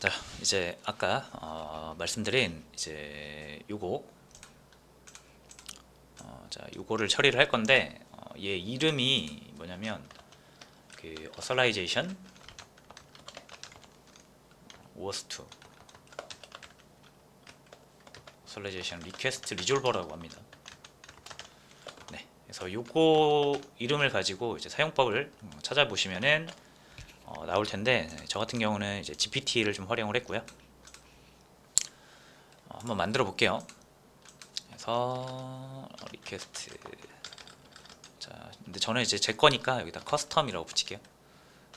자 이제 아까 어, 말씀드린 이제 요거 어, 자 요거를 처리를 할 건데 어, 얘 이름이 뭐냐면 그 어설라이제이션 워스2 어설라이제이션 리퀘스트 리졸버라고 합니다. 네, 그래서 요거 이름을 가지고 이제 사용법을 어, 찾아보시면은 어, 나올 텐데 네, 저 같은 경우는 이제 GPT를 좀 활용을 했고요. 어, 한번 만들어 볼게요. 그래서 리퀘스트 자, 근데 저는 이제 제 거니까 여기다 커스텀이라고 붙일게요.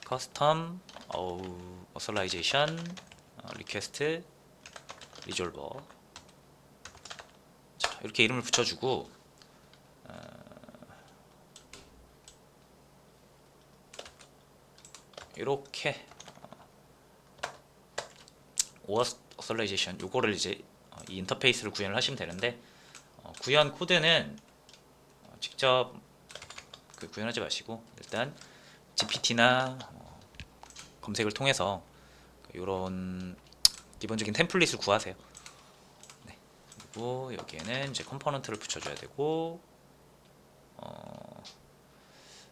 커스텀 어우 어설라이제이션 리퀘스트 리졸버 자, 이렇게 이름을 붙여주고 이렇게 오어설라이제이션 요거를 이제 어, 이 인터페이스를 구현을 하시면 되는데 어, 구현 코드는 어, 직접 그 구현하지 마시고 일단 GPT나 어, 검색을 통해서 이런 기본적인 템플릿을 구하세요. 네. 그리고 여기에는 이제 컴포넌트를 붙여줘야 되고 어,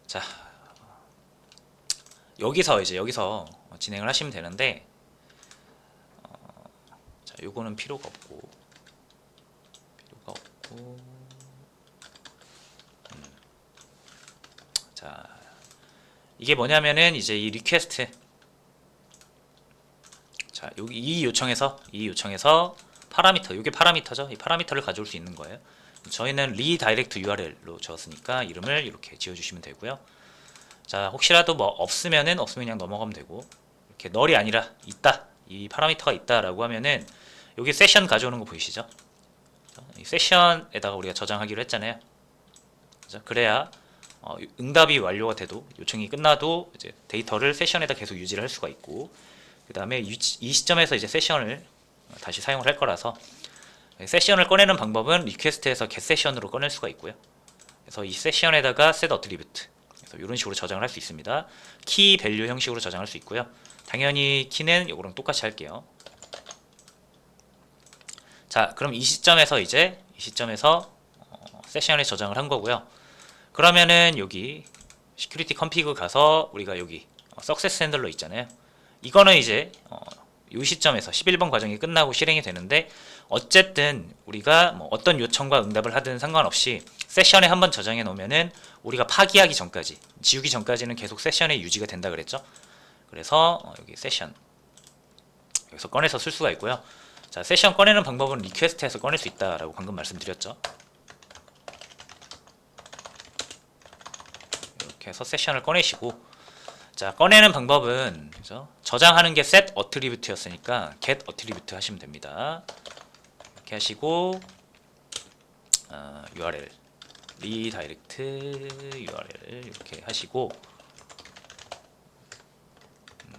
자 여기서 이제 여기서 진행을 하시면 되는데 어, 자 요거는 필요가 없고 필요가 없고 음. 자 이게 뭐냐면은 이제 이 리퀘스트. 자 여기 이 요청에서 이 요청에서 파라미터 이게 파라미터죠. 이 파라미터를 가져올 수 있는 거예요. 저희는 리다이렉트 URL로 적었으니까 이름을 이렇게 지어주시면 되고요 자 혹시라도 뭐 없으면은 없으면 그냥 넘어가면 되고 이렇게 널이 아니라 있다 이 파라미터가 있다라고 하면은 여기 세션 가져오는 거 보이시죠? 이 세션에다가 우리가 저장하기로 했잖아요. 자, 그래야 어, 응답이 완료가 돼도 요청이 끝나도 이제 데이터를 세션에다 계속 유지를 할 수가 있고 그 다음에 이 시점에서 이제 세션을 다시 사용을 할 거라서 세션을 꺼내는 방법은 리퀘스트에서 get 세션으로 꺼낼 수가 있고요. 그래서 이 세션에다가 set attribute 그래서 이런 식으로 저장을 할 수 있습니다. 키 밸류 형식으로 저장할 수 있고요. 당연히 키는 이거랑 똑같이 할게요. 자, 그럼 이 시점에서 이제 이 시점에서 어, 세션에 저장을 한 거고요. 그러면은 여기 시큐리티 컴피그 가서 우리가 여기 어, 석세스 핸들러 있잖아요. 이거는 이제 어, 이 시점에서 11번 과정이 끝나고 실행이 되는데 어쨌든 우리가 뭐 어떤 요청과 응답을 하든 상관없이 세션에 한번 저장해 놓으면은 우리가 파기하기 전까지 지우기 전까지는 계속 세션에 유지가 된다 그랬죠. 그래서 어, 여기 세션 여기서 꺼내서 쓸 수가 있고요. 자 세션 꺼내는 방법은 리퀘스트에서 꺼낼 수 있다라고 방금 말씀드렸죠. 이렇게 해서 세션을 꺼내시고 자 꺼내는 방법은 그죠? 저장하는 게 set attribute였으니까 get attribute 하시면 됩니다. 이렇게 하시고 어, URL 리다이렉트 URL 이렇게 하시고 음.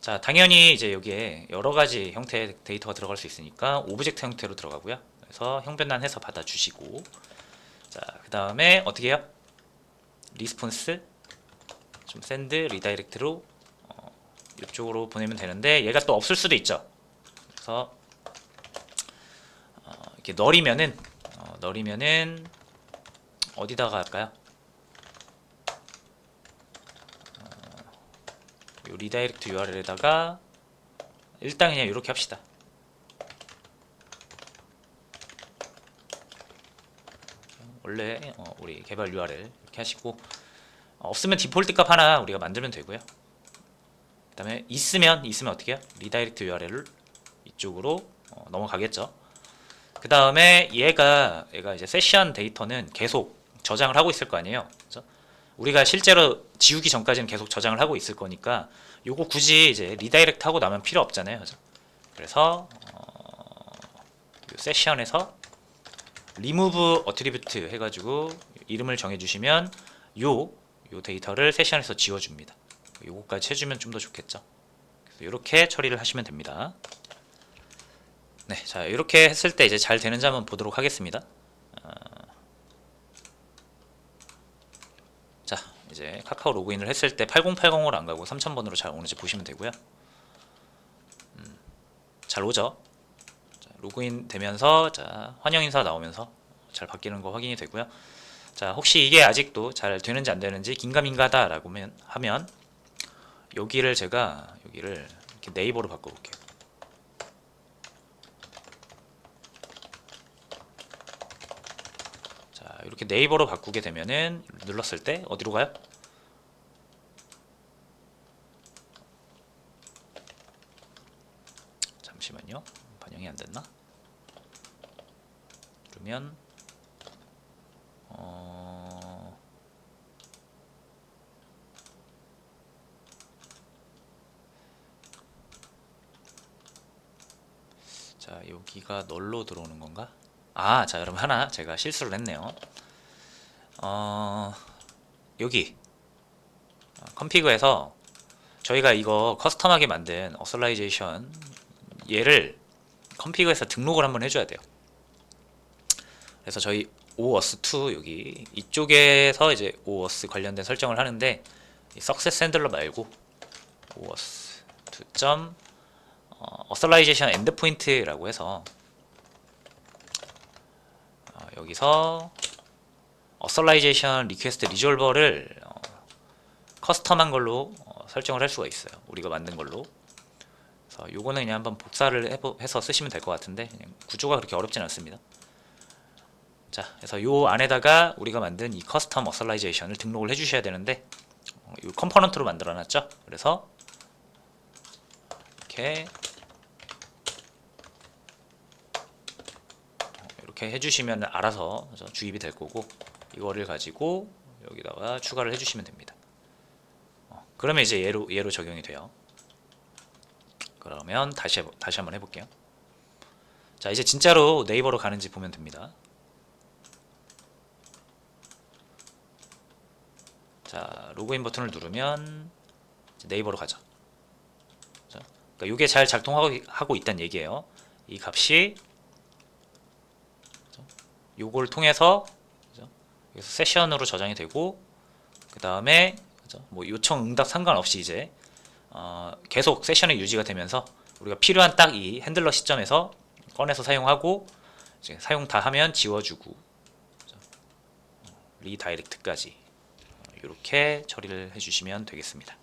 자 당연히 이제 여기에 여러 가지 형태의 데이터가 들어갈 수 있으니까 오브젝트 형태로 들어가고요. 그래서 형변단해서 받아주시고 자그 다음에 어떻게 해요? 리스폰스 좀 샌드 리다이렉트로 어, 이쪽으로 보내면 되는데 얘가 또 없을 수도 있죠. 그래서 어, 이렇게 널이면은 어, 널이면은 어디다가 할까요? 어, 요 리다이렉트 URL에다가 일단 그냥 이렇게 합시다. 원래 어, 우리 개발 URL 이렇게 하시고 어, 없으면 디폴트 값 하나 우리가 만들면 되고요. 그다음에 있으면 있으면 어떻게 해요? 리다이렉트 URL을 이쪽으로 어, 넘어가겠죠. 그 다음에 얘가 얘가 이제 세션 데이터는 계속 저장을 하고 있을 거 아니에요. 그죠? 우리가 실제로 지우기 전까지는 계속 저장을 하고 있을 거니까 요거 굳이 이제 리다이렉트 하고 나면 필요 없잖아요. 그죠? 그래서 어, 요 세션에서 remove attribute 해가지고 이름을 정해주시면 요, 요 데이터를 세션에서 지워줍니다. 요거까지 해주면 좀 더 좋겠죠. 이렇게 처리를 하시면 됩니다. 네, 자 이렇게 했을 때 이제 잘 되는지 한번 보도록 하겠습니다. 어, 자 이제 카카오 로그인을 했을 때 8080으로 안 가고 3000번으로 잘 오는지 보시면 되고요. 음, 잘 오죠. 자, 로그인 되면서 자, 환영 인사 나오면서 잘 바뀌는 거 확인이 되고요. 자, 혹시 이게 아직도 잘 되는지 안 되는지 긴가민가다라고 하면- 여기를 제가 여기를 네이버로 바꿔 볼게요. 자, 이렇게 네이버로 바꾸게 되면은 눌렀을 때 어디로 가요? 잠시만요. 반영이 안 됐나? 그러면 어 자, 여기가 널로 들어오는 건가? 아, 자, 여러분 하나 제가 실수를 했네요. 어, 여기 어, 컴피그에서 저희가 이거 커스텀하게 만든 어설라이제이션 얘를 컴피그에서 등록을 한번 해줘야 돼요. 그래서 저희 OOS2 여기 이쪽에서 이제 OOS 관련된 설정을 하는데 이 Success Handler 말고 OOS2. 어, 어설라이제이션 엔드포인트라고 해서 어, 여기서 어설라이제이션 리퀘스트 리졸버를 어, 커스텀한 걸로 어, 설정을 할 수가 있어요. 우리가 만든 걸로. 그래서 요거는 그냥 한번 복사를 해보, 해서 쓰시면 될 것 같은데 구조가 그렇게 어렵진 않습니다. 자, 그래서 요 안에다가 우리가 만든 이 커스텀 어설라이제이션을 등록을 해주셔야 되는데 어, 요 컴포넌트로 만들어놨죠. 그래서 이렇게 이렇게 해주시면 알아서 주입이 될 거고 이거를 가지고 여기다가 추가를 해주시면 됩니다. 어, 그러면 이제 얘로 얘로 적용이 돼요. 그러면 다시 해보, 다시 한번 해볼게요. 자 이제 진짜로 네이버로 가는지 보면 됩니다. 자 로그인 버튼을 누르면 네이버로 가죠. 자, 그러니까 이게 잘 작동하고 하고 있다는 얘기예요. 이 값이 요걸 통해서 그죠? 여기서 세션으로 저장이 되고 그 다음에 뭐 요청 응답 상관없이 이제 어, 계속 세션이 유지가 되면서 우리가 필요한 딱 이 핸들러 시점에서 꺼내서 사용하고 이제 사용 다 하면 지워주고 그죠? 어, 리다이렉트까지 이렇게 처리를 해주시면 되겠습니다.